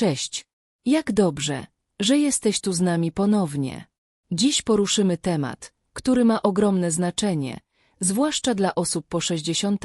Cześć. Jak dobrze, że jesteś tu z nami ponownie. Dziś poruszymy temat, który ma ogromne znaczenie, zwłaszcza dla osób po 60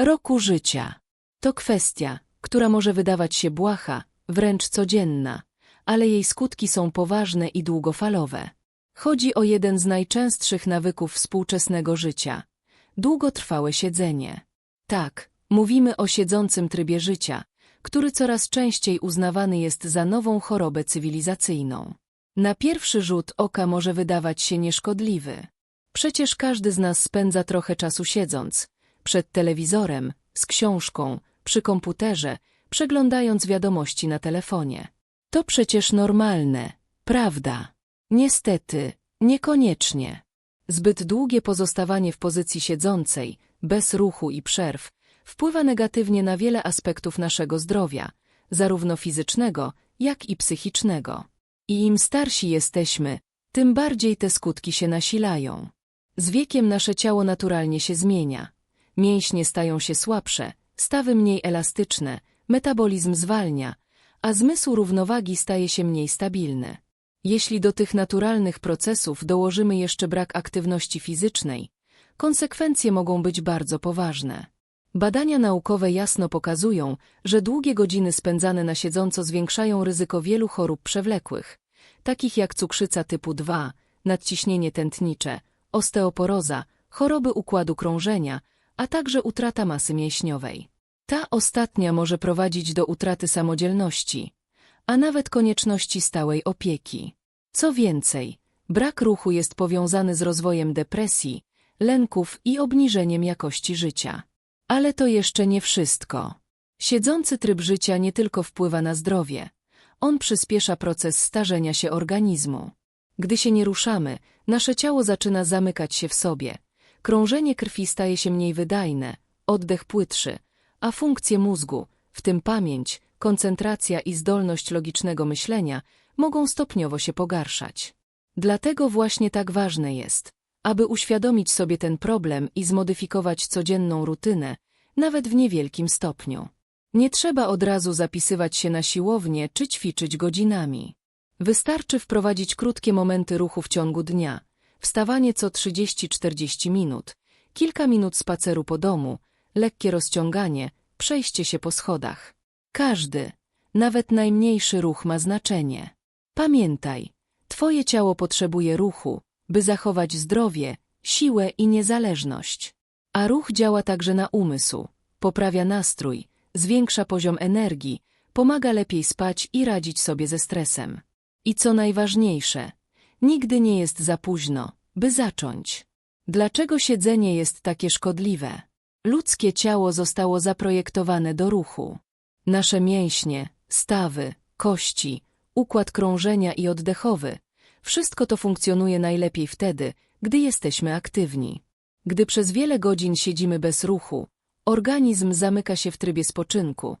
roku życia. To kwestia, która może wydawać się błaha, wręcz codzienna, ale jej skutki są poważne i długofalowe. Chodzi o jeden z najczęstszych nawyków współczesnego życia – długotrwałe siedzenie. Tak, mówimy o siedzącym trybie życia, który coraz częściej uznawany jest za nową chorobę cywilizacyjną. Na pierwszy rzut oka może wydawać się nieszkodliwy. Przecież każdy z nas spędza trochę czasu siedząc, przed telewizorem, z książką, przy komputerze, przeglądając wiadomości na telefonie. To przecież normalne, prawda? Niestety, niekoniecznie. Zbyt długie pozostawanie w pozycji siedzącej, bez ruchu i przerw, wpływa negatywnie na wiele aspektów naszego zdrowia, zarówno fizycznego, jak i psychicznego. I im starsi jesteśmy, tym bardziej te skutki się nasilają. Z wiekiem nasze ciało naturalnie się zmienia. Mięśnie stają się słabsze, stawy mniej elastyczne, metabolizm zwalnia, a zmysł równowagi staje się mniej stabilny. Jeśli do tych naturalnych procesów dołożymy jeszcze brak aktywności fizycznej, konsekwencje mogą być bardzo poważne. Badania naukowe jasno pokazują, że długie godziny spędzane na siedząco zwiększają ryzyko wielu chorób przewlekłych, takich jak cukrzyca typu 2, nadciśnienie tętnicze, osteoporoza, choroby układu krążenia, a także utrata masy mięśniowej. Ta ostatnia może prowadzić do utraty samodzielności, a nawet konieczności stałej opieki. Co więcej, brak ruchu jest powiązany z rozwojem depresji, lęków i obniżeniem jakości życia. Ale to jeszcze nie wszystko. Siedzący tryb życia nie tylko wpływa na zdrowie, on przyspiesza proces starzenia się organizmu. Gdy się nie ruszamy, nasze ciało zaczyna zamykać się w sobie, krążenie krwi staje się mniej wydajne, oddech płytszy, a funkcje mózgu, w tym pamięć, koncentracja i zdolność logicznego myślenia, mogą stopniowo się pogarszać. Dlatego właśnie tak ważne jest, aby uświadomić sobie ten problem i zmodyfikować codzienną rutynę, nawet w niewielkim stopniu. Nie trzeba od razu zapisywać się na siłownię czy ćwiczyć godzinami. Wystarczy wprowadzić krótkie momenty ruchu w ciągu dnia, wstawanie co 30-40 minut, kilka minut spaceru po domu, lekkie rozciąganie, przejście się po schodach. Każdy, nawet najmniejszy ruch ma znaczenie. Pamiętaj, twoje ciało potrzebuje ruchu, by zachować zdrowie, siłę i niezależność. A ruch działa także na umysł, poprawia nastrój, zwiększa poziom energii, pomaga lepiej spać i radzić sobie ze stresem. I co najważniejsze, nigdy nie jest za późno, by zacząć. Dlaczego siedzenie jest takie szkodliwe? Ludzkie ciało zostało zaprojektowane do ruchu. Nasze mięśnie, stawy, kości, układ krążenia i oddechowy, wszystko to funkcjonuje najlepiej wtedy, gdy jesteśmy aktywni. Gdy przez wiele godzin siedzimy bez ruchu, organizm zamyka się w trybie spoczynku,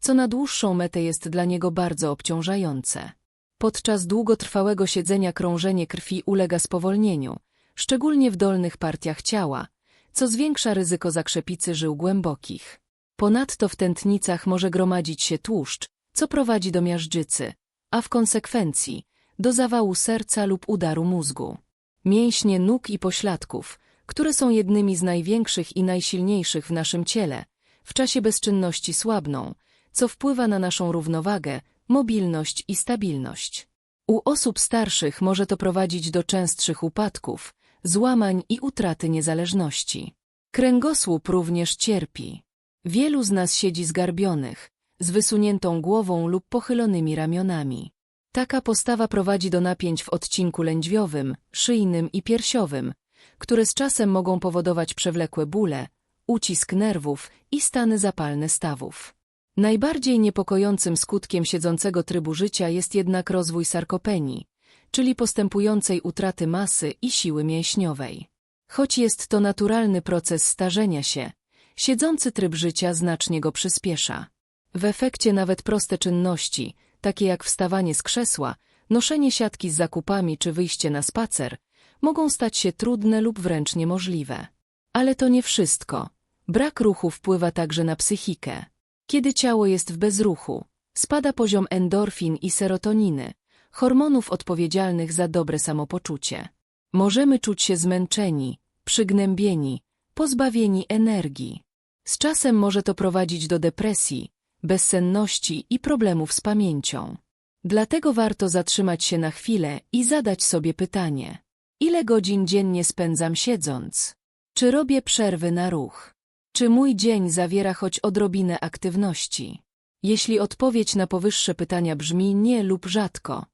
co na dłuższą metę jest dla niego bardzo obciążające. Podczas długotrwałego siedzenia krążenie krwi ulega spowolnieniu, szczególnie w dolnych partiach ciała, co zwiększa ryzyko zakrzepicy żył głębokich. Ponadto w tętnicach może gromadzić się tłuszcz, co prowadzi do miażdżycy, a w konsekwencji do zawału serca lub udaru mózgu. Mięśnie nóg i pośladków, które są jednymi z największych i najsilniejszych w naszym ciele, w czasie bezczynności słabną, co wpływa na naszą równowagę, mobilność i stabilność. U osób starszych może to prowadzić do częstszych upadków, złamań i utraty niezależności. Kręgosłup również cierpi. Wielu z nas siedzi zgarbionych, z wysuniętą głową lub pochylonymi ramionami. Taka postawa prowadzi do napięć w odcinku lędźwiowym, szyjnym i piersiowym, które z czasem mogą powodować przewlekłe bóle, ucisk nerwów i stany zapalne stawów. Najbardziej niepokojącym skutkiem siedzącego trybu życia jest jednak rozwój sarkopenii, czyli postępującej utraty masy i siły mięśniowej. Choć jest to naturalny proces starzenia się, siedzący tryb życia znacznie go przyspiesza. W efekcie nawet proste czynności, takie jak wstawanie z krzesła, noszenie siatki z zakupami czy wyjście na spacer, mogą stać się trudne lub wręcz niemożliwe. Ale to nie wszystko. Brak ruchu wpływa także na psychikę. Kiedy ciało jest w bezruchu, Spada poziom endorfin i serotoniny, hormonów odpowiedzialnych za dobre samopoczucie. Możemy czuć się zmęczeni, przygnębieni, pozbawieni energii. Z czasem może to prowadzić do depresji, bezsenności i problemów z pamięcią. Dlatego warto zatrzymać się na chwilę i zadać sobie pytanie. Ile godzin dziennie spędzam siedząc? Czy robię przerwy na ruch? Czy mój dzień zawiera choć odrobinę aktywności? Jeśli odpowiedź na powyższe pytania brzmi nie lub rzadko,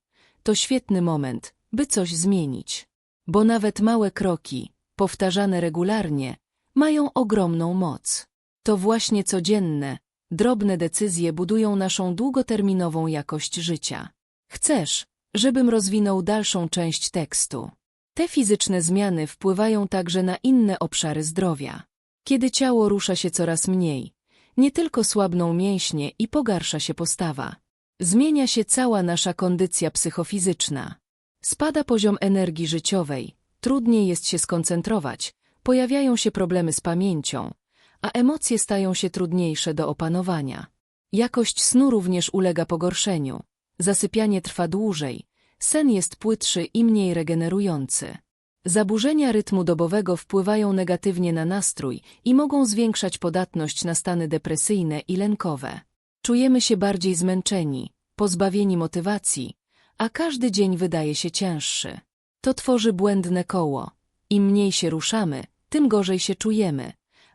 to świetny moment, by coś zmienić. Bo nawet małe kroki, powtarzane regularnie, mają ogromną moc. To właśnie codzienne, drobne decyzje budują naszą długoterminową jakość życia. Chcesz, żebym rozwinął dalszą część tekstu. Te fizyczne zmiany wpływają także na inne obszary zdrowia. Kiedy ciało rusza się coraz mniej, nie tylko słabną mięśnie i pogarsza się postawa. Zmienia się cała nasza kondycja psychofizyczna. Spada poziom energii życiowej, trudniej jest się skoncentrować, pojawiają się problemy z pamięcią, a emocje stają się trudniejsze do opanowania. Jakość snu również ulega pogorszeniu. Zasypianie trwa dłużej, sen jest płytszy i mniej regenerujący. Zaburzenia rytmu dobowego wpływają negatywnie na nastrój i mogą zwiększać podatność na stany depresyjne i lękowe. Czujemy się bardziej zmęczeni, pozbawieni motywacji, a każdy dzień wydaje się cięższy. To tworzy błędne koło. Im mniej się ruszamy, tym gorzej się czujemy,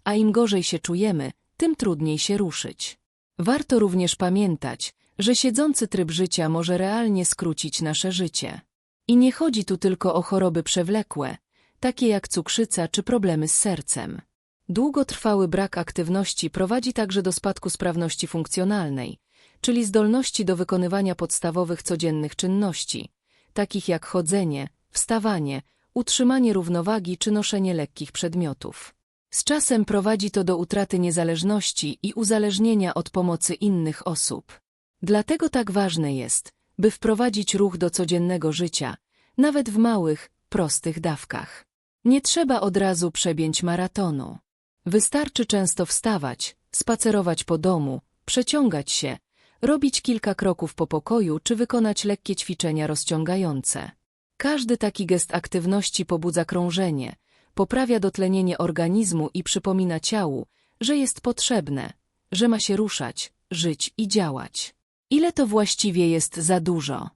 a im gorzej się czujemy, tym trudniej się ruszyć. Warto również pamiętać, że siedzący tryb życia może realnie skrócić nasze życie. I nie chodzi tu tylko o choroby przewlekłe, takie jak cukrzyca czy problemy z sercem. Długotrwały brak aktywności prowadzi także do spadku sprawności funkcjonalnej, czyli zdolności do wykonywania podstawowych codziennych czynności, takich jak chodzenie, wstawanie, utrzymanie równowagi czy noszenie lekkich przedmiotów. Z czasem prowadzi to do utraty niezależności i uzależnienia od pomocy innych osób. Dlatego tak ważne jest, by wprowadzić ruch do codziennego życia, nawet w małych, prostych dawkach. Nie trzeba od razu przebięć maratonu. Wystarczy często wstawać, spacerować po domu, przeciągać się, robić kilka kroków po pokoju czy wykonać lekkie ćwiczenia rozciągające. Każdy taki gest aktywności pobudza krążenie, poprawia dotlenienie organizmu i przypomina ciału, że jest potrzebne, że ma się ruszać, żyć i działać. Ile to właściwie jest za dużo?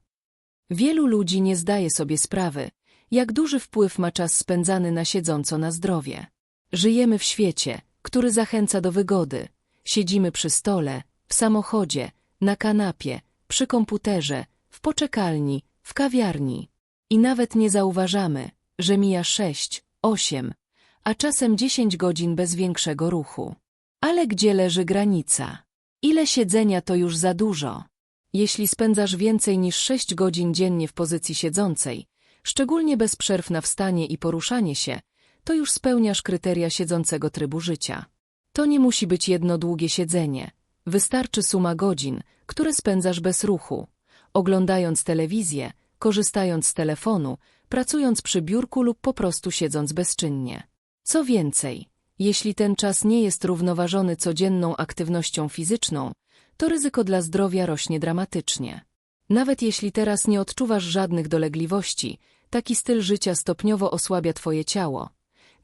Wielu ludzi nie zdaje sobie sprawy, jak duży wpływ ma czas spędzany na siedząco na zdrowie. Żyjemy w świecie, który zachęca do wygody. Siedzimy przy stole, w samochodzie, na kanapie, przy komputerze, w poczekalni, w kawiarni. I nawet nie zauważamy, że mija sześć, osiem, a czasem dziesięć godzin bez większego ruchu. Ale gdzie leży granica? Ile siedzenia to już za dużo? Jeśli spędzasz więcej niż sześć godzin dziennie w pozycji siedzącej, szczególnie bez przerw na wstanie i poruszanie się, to już spełniasz kryteria siedzącego trybu życia. To nie musi być jedno długie siedzenie. Wystarczy suma godzin, które spędzasz bez ruchu, oglądając telewizję, korzystając z telefonu, pracując przy biurku lub po prostu siedząc bezczynnie. Co więcej, jeśli ten czas nie jest równoważony codzienną aktywnością fizyczną, to ryzyko dla zdrowia rośnie dramatycznie. Nawet jeśli teraz nie odczuwasz żadnych dolegliwości, taki styl życia stopniowo osłabia twoje ciało.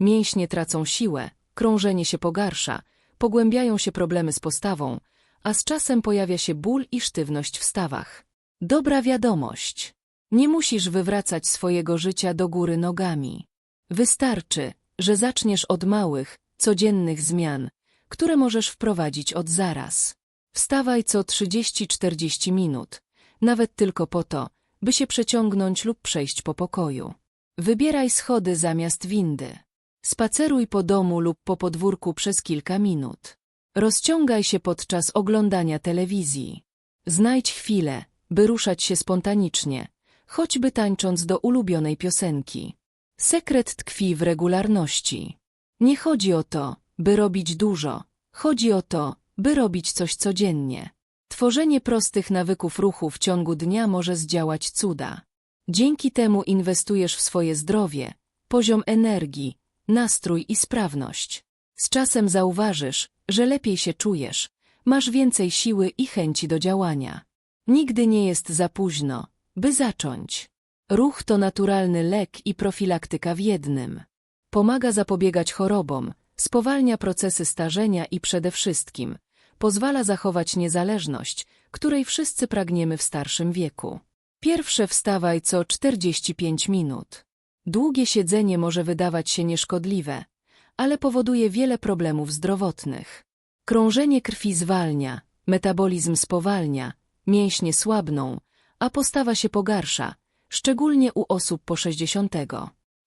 Mięśnie tracą siłę, krążenie się pogarsza, pogłębiają się problemy z postawą, a z czasem pojawia się ból i sztywność w stawach. Dobra wiadomość. Nie musisz wywracać swojego życia do góry nogami. Wystarczy, że zaczniesz od małych, codziennych zmian, które możesz wprowadzić od zaraz. Wstawaj co 30-40 minut, nawet tylko po to, by się przeciągnąć lub przejść po pokoju. Wybieraj schody zamiast windy. Spaceruj po domu lub po podwórku przez kilka minut. Rozciągaj się podczas oglądania telewizji. Znajdź chwilę, by ruszać się spontanicznie, choćby tańcząc do ulubionej piosenki. Sekret tkwi w regularności. Nie chodzi o to, by robić dużo. Chodzi o to, by robić coś codziennie. Tworzenie prostych nawyków ruchu w ciągu dnia może zdziałać cuda. Dzięki temu inwestujesz w swoje zdrowie, poziom energii, nastrój i sprawność. Z czasem zauważysz, że lepiej się czujesz, masz więcej siły i chęci do działania. Nigdy nie jest za późno, by zacząć. Ruch to naturalny lek i profilaktyka w jednym. Pomaga zapobiegać chorobom, spowalnia procesy starzenia i przede wszystkim pozwala zachować niezależność, której wszyscy pragniemy w starszym wieku. Pierwsze wstawaj co 45 minut. Długie siedzenie może wydawać się nieszkodliwe, ale powoduje wiele problemów zdrowotnych. Krążenie krwi zwalnia, metabolizm spowalnia, mięśnie słabną, a postawa się pogarsza, szczególnie u osób po 60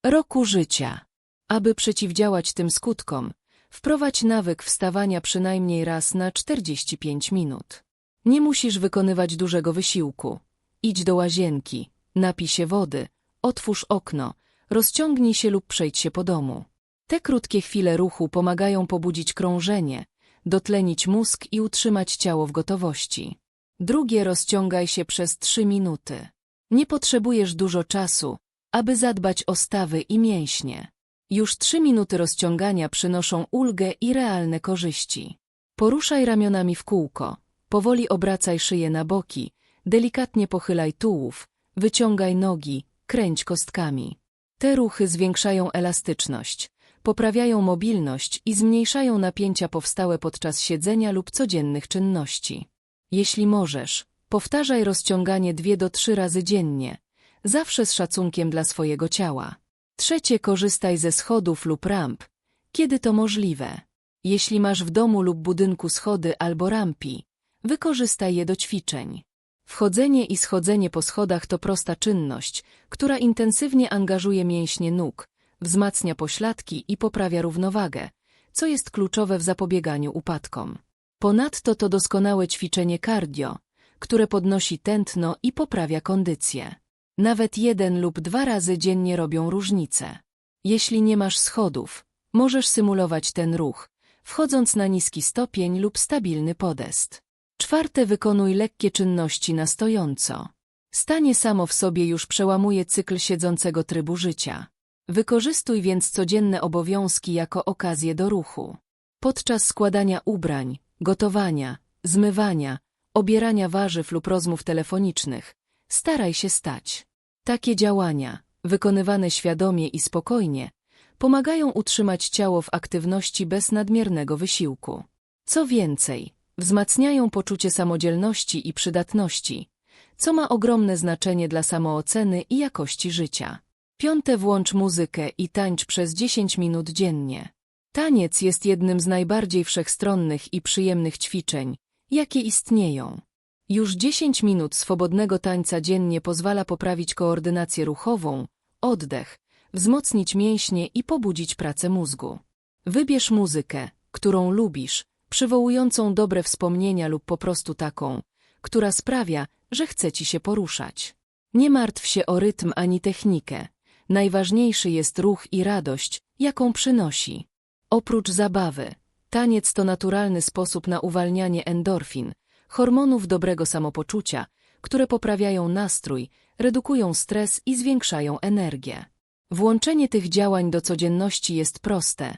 roku życia. Aby przeciwdziałać tym skutkom, wprowadź nawyk wstawania przynajmniej raz na 45 minut. Nie musisz wykonywać dużego wysiłku. Idź do łazienki, napij się wody, otwórz okno, rozciągnij się lub przejdź się po domu. Te krótkie chwile ruchu pomagają pobudzić krążenie, dotlenić mózg i utrzymać ciało w gotowości. Drugie rozciągaj się przez trzy minuty. Nie potrzebujesz dużo czasu, aby zadbać o stawy i mięśnie. Już trzy minuty rozciągania przynoszą ulgę i realne korzyści. Poruszaj ramionami w kółko, powoli obracaj szyję na boki, delikatnie pochylaj tułów, wyciągaj nogi, kręć kostkami. Te ruchy zwiększają elastyczność, poprawiają mobilność i zmniejszają napięcia powstałe podczas siedzenia lub codziennych czynności. Jeśli możesz, powtarzaj rozciąganie dwie do trzy razy dziennie, zawsze z szacunkiem dla swojego ciała. Trzecie, korzystaj ze schodów lub ramp, kiedy to możliwe. Jeśli masz w domu lub budynku schody albo rampi, wykorzystaj je do ćwiczeń. Wchodzenie i schodzenie po schodach to prosta czynność, która intensywnie angażuje mięśnie nóg, wzmacnia pośladki i poprawia równowagę, co jest kluczowe w zapobieganiu upadkom. Ponadto to doskonałe ćwiczenie cardio, które podnosi tętno i poprawia kondycję. Nawet jeden lub dwa razy dziennie robią różnicę. Jeśli nie masz schodów, możesz symulować ten ruch, wchodząc na niski stopień lub stabilny podest. Czwarte wykonuj lekkie czynności na stojąco. Stanie samo w sobie już przełamuje cykl siedzącego trybu życia. Wykorzystuj więc codzienne obowiązki jako okazję do ruchu. Podczas składania ubrań, gotowania, zmywania, obierania warzyw lub rozmów telefonicznych, staraj się stać. Takie działania, wykonywane świadomie i spokojnie, pomagają utrzymać ciało w aktywności bez nadmiernego wysiłku. Co więcej, wzmacniają poczucie samodzielności i przydatności, co ma ogromne znaczenie dla samooceny i jakości życia. Piąte włącz muzykę i tańcz przez 10 minut dziennie. Taniec jest jednym z najbardziej wszechstronnych i przyjemnych ćwiczeń, jakie istnieją. Już 10 minut swobodnego tańca dziennie pozwala poprawić koordynację ruchową, oddech, wzmocnić mięśnie i pobudzić pracę mózgu. Wybierz muzykę, którą lubisz, przywołującą dobre wspomnienia lub po prostu taką, która sprawia, że chce ci się poruszać. Nie martw się o rytm ani technikę. Najważniejszy jest ruch i radość, jaką przynosi. Oprócz zabawy, taniec to naturalny sposób na uwalnianie endorfin, hormonów dobrego samopoczucia, które poprawiają nastrój, redukują stres i zwiększają energię. Włączenie tych działań do codzienności jest proste,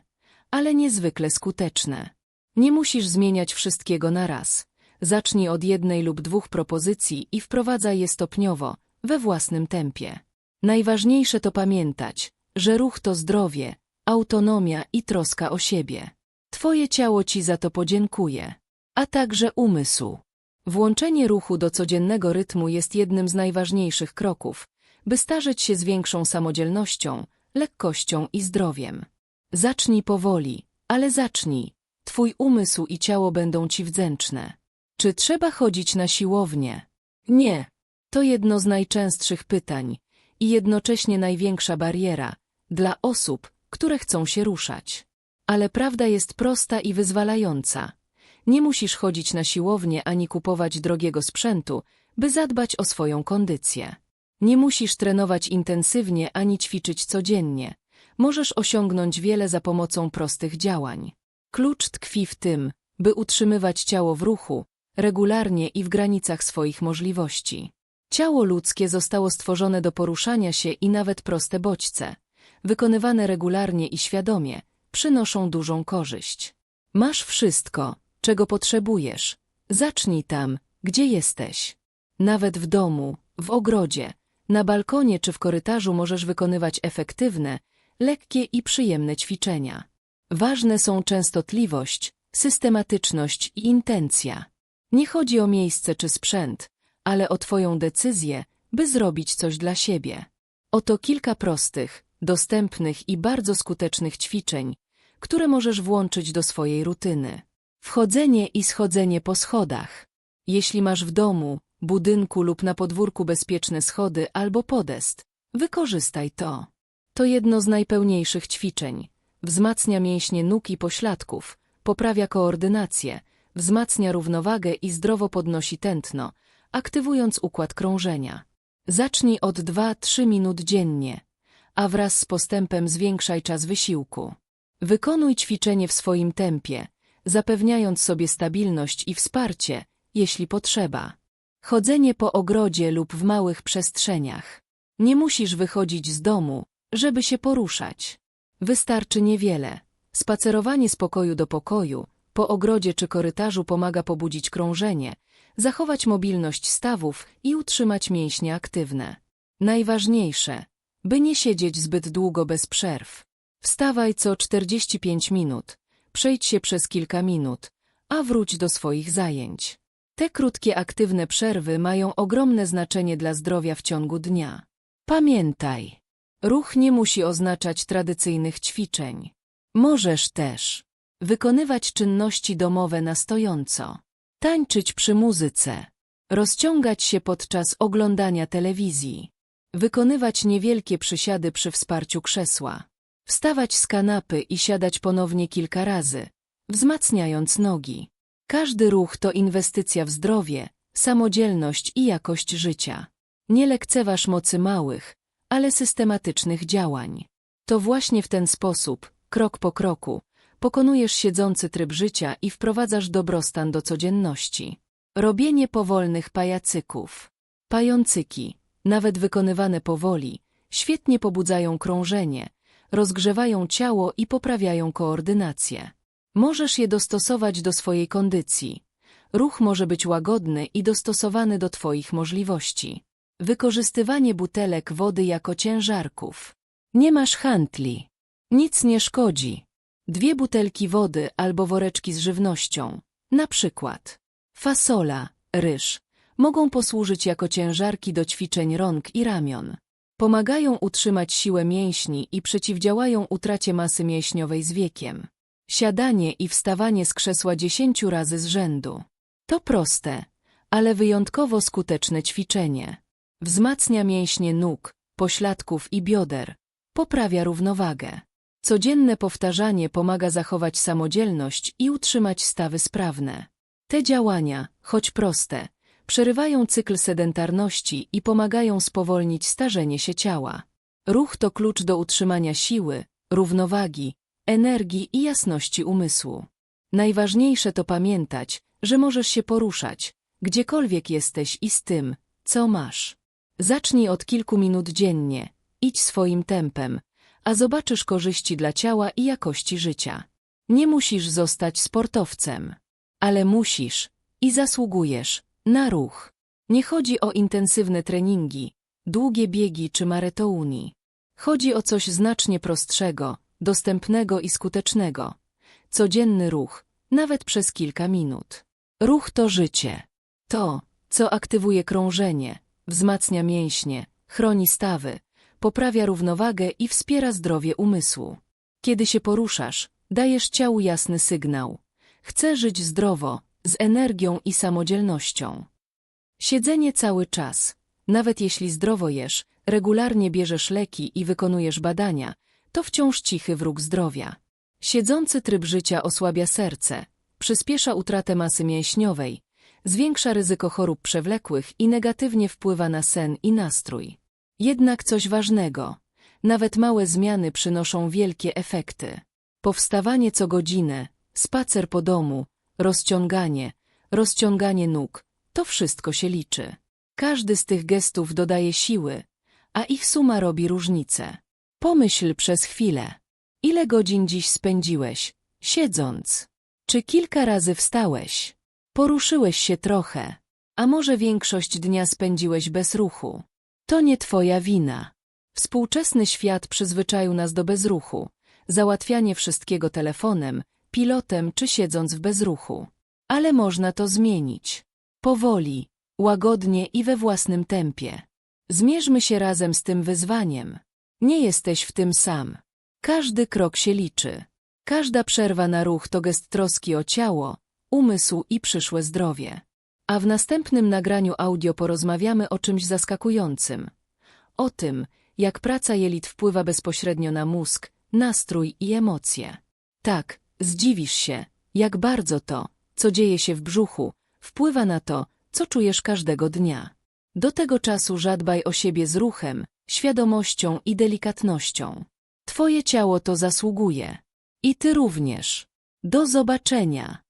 ale niezwykle skuteczne. Nie musisz zmieniać wszystkiego na raz. Zacznij od jednej lub dwóch propozycji i wprowadzaj je stopniowo, we własnym tempie. Najważniejsze to pamiętać, że ruch to zdrowie, autonomia i troska o siebie. Twoje ciało ci za to podziękuje, a także umysł. Włączenie ruchu do codziennego rytmu jest jednym z najważniejszych kroków, by starzeć się z większą samodzielnością, lekkością i zdrowiem. Zacznij powoli, ale zacznij. Twój umysł i ciało będą ci wdzięczne. Czy trzeba chodzić na siłownię? Nie. To jedno z najczęstszych pytań i jednocześnie największa bariera dla osób, które chcą się ruszać. Ale prawda jest prosta i wyzwalająca. Nie musisz chodzić na siłownię ani kupować drogiego sprzętu, by zadbać o swoją kondycję. Nie musisz trenować intensywnie ani ćwiczyć codziennie. Możesz osiągnąć wiele za pomocą prostych działań. Klucz tkwi w tym, by utrzymywać ciało w ruchu, regularnie i w granicach swoich możliwości. Ciało ludzkie zostało stworzone do poruszania się i nawet proste bodźce, wykonywane regularnie i świadomie, przynoszą dużą korzyść. Masz wszystko, czego potrzebujesz. Zacznij tam, gdzie jesteś. Nawet w domu, w ogrodzie, na balkonie czy w korytarzu możesz wykonywać efektywne, lekkie i przyjemne ćwiczenia. Ważne są częstotliwość, systematyczność i intencja. Nie chodzi o miejsce czy sprzęt, ale o Twoją decyzję, by zrobić coś dla siebie. Oto kilka prostych, dostępnych i bardzo skutecznych ćwiczeń, które możesz włączyć do swojej rutyny. Wchodzenie i schodzenie po schodach. Jeśli masz w domu, budynku lub na podwórku bezpieczne schody albo podest, wykorzystaj to. To jedno z najpełniejszych ćwiczeń. Wzmacnia mięśnie nóg i pośladków, poprawia koordynację, wzmacnia równowagę i zdrowo podnosi tętno, aktywując układ krążenia. Zacznij od 2-3 minut dziennie, a wraz z postępem zwiększaj czas wysiłku. Wykonuj ćwiczenie w swoim tempie, zapewniając sobie stabilność i wsparcie, jeśli potrzeba. Chodzenie po ogrodzie lub w małych przestrzeniach. Nie musisz wychodzić z domu, żeby się poruszać. Wystarczy niewiele. Spacerowanie z pokoju do pokoju, po ogrodzie czy korytarzu pomaga pobudzić krążenie, zachować mobilność stawów i utrzymać mięśnie aktywne. Najważniejsze, by nie siedzieć zbyt długo bez przerw. Wstawaj co 45 minut, przejdź się przez kilka minut, a wróć do swoich zajęć. Te krótkie aktywne przerwy mają ogromne znaczenie dla zdrowia w ciągu dnia. Pamiętaj, ruch nie musi oznaczać tradycyjnych ćwiczeń. Możesz też wykonywać czynności domowe na stojąco, tańczyć przy muzyce, rozciągać się podczas oglądania telewizji, wykonywać niewielkie przysiady przy wsparciu krzesła, wstawać z kanapy i siadać ponownie kilka razy, wzmacniając nogi. Każdy ruch to inwestycja w zdrowie, samodzielność i jakość życia. Nie lekceważ mocy małych, ale systematycznych działań. To właśnie w ten sposób, krok po kroku, pokonujesz siedzący tryb życia i wprowadzasz dobrostan do codzienności. Robienie powolnych pajacyków. Pającyki, nawet wykonywane powoli, świetnie pobudzają krążenie, rozgrzewają ciało i poprawiają koordynację. Możesz je dostosować do swojej kondycji. Ruch może być łagodny i dostosowany do Twoich możliwości. Wykorzystywanie butelek wody jako ciężarków. Nie masz handli. Nic nie szkodzi. Dwie butelki wody albo woreczki z żywnością, na przykład fasola, ryż, mogą posłużyć jako ciężarki do ćwiczeń rąk i ramion. Pomagają utrzymać siłę mięśni i przeciwdziałają utracie masy mięśniowej z wiekiem. Siadanie i wstawanie z krzesła dziesięciu razy z rzędu. To proste, ale wyjątkowo skuteczne ćwiczenie. Wzmacnia mięśnie nóg, pośladków i bioder. Poprawia równowagę. Codzienne powtarzanie pomaga zachować samodzielność i utrzymać stawy sprawne. Te działania, choć proste, przerywają cykl sedentarności i pomagają spowolnić starzenie się ciała. Ruch to klucz do utrzymania siły, równowagi, energii i jasności umysłu. Najważniejsze to pamiętać, że możesz się poruszać, gdziekolwiek jesteś i z tym, co masz. Zacznij od kilku minut dziennie, idź swoim tempem, a zobaczysz korzyści dla ciała i jakości życia. Nie musisz zostać sportowcem, ale musisz i zasługujesz na ruch. Nie chodzi o intensywne treningi, długie biegi czy maratouni. Chodzi o coś znacznie prostszego, dostępnego i skutecznego. Codzienny ruch, nawet przez kilka minut. Ruch to życie. To, co aktywuje krążenie, wzmacnia mięśnie, chroni stawy, poprawia równowagę i wspiera zdrowie umysłu. Kiedy się poruszasz, dajesz ciału jasny sygnał. Chcę żyć zdrowo, z energią i samodzielnością. Siedzenie cały czas, nawet jeśli zdrowo jesz, regularnie bierzesz leki i wykonujesz badania, to wciąż cichy wróg zdrowia. Siedzący tryb życia osłabia serce, przyspiesza utratę masy mięśniowej, zwiększa ryzyko chorób przewlekłych i negatywnie wpływa na sen i nastrój. Jednak coś ważnego. Nawet małe zmiany przynoszą wielkie efekty. Powstawanie co godzinę, spacer po domu, rozciąganie, rozciąganie nóg, to wszystko się liczy. Każdy z tych gestów dodaje siły, a ich suma robi różnicę. Pomyśl przez chwilę. Ile godzin dziś spędziłeś, siedząc? Czy kilka razy wstałeś? Poruszyłeś się trochę. A może większość dnia spędziłeś bez ruchu? To nie twoja wina. Współczesny świat przyzwyczaił nas do bezruchu, załatwianie wszystkiego telefonem, pilotem czy siedząc w bezruchu. Ale można to zmienić. Powoli, łagodnie i we własnym tempie. Zmierzmy się razem z tym wyzwaniem. Nie jesteś w tym sam. Każdy krok się liczy. Każda przerwa na ruch to gest troski o ciało, umysł i przyszłe zdrowie. A w następnym nagraniu audio porozmawiamy o czymś zaskakującym. O tym, jak praca jelit wpływa bezpośrednio na mózg, nastrój i emocje. Tak, zdziwisz się, jak bardzo to, co dzieje się w brzuchu, wpływa na to, co czujesz każdego dnia. Do tego czasu zadbaj o siebie z ruchem, świadomością i delikatnością. Twoje ciało to zasługuje. I ty również. Do zobaczenia.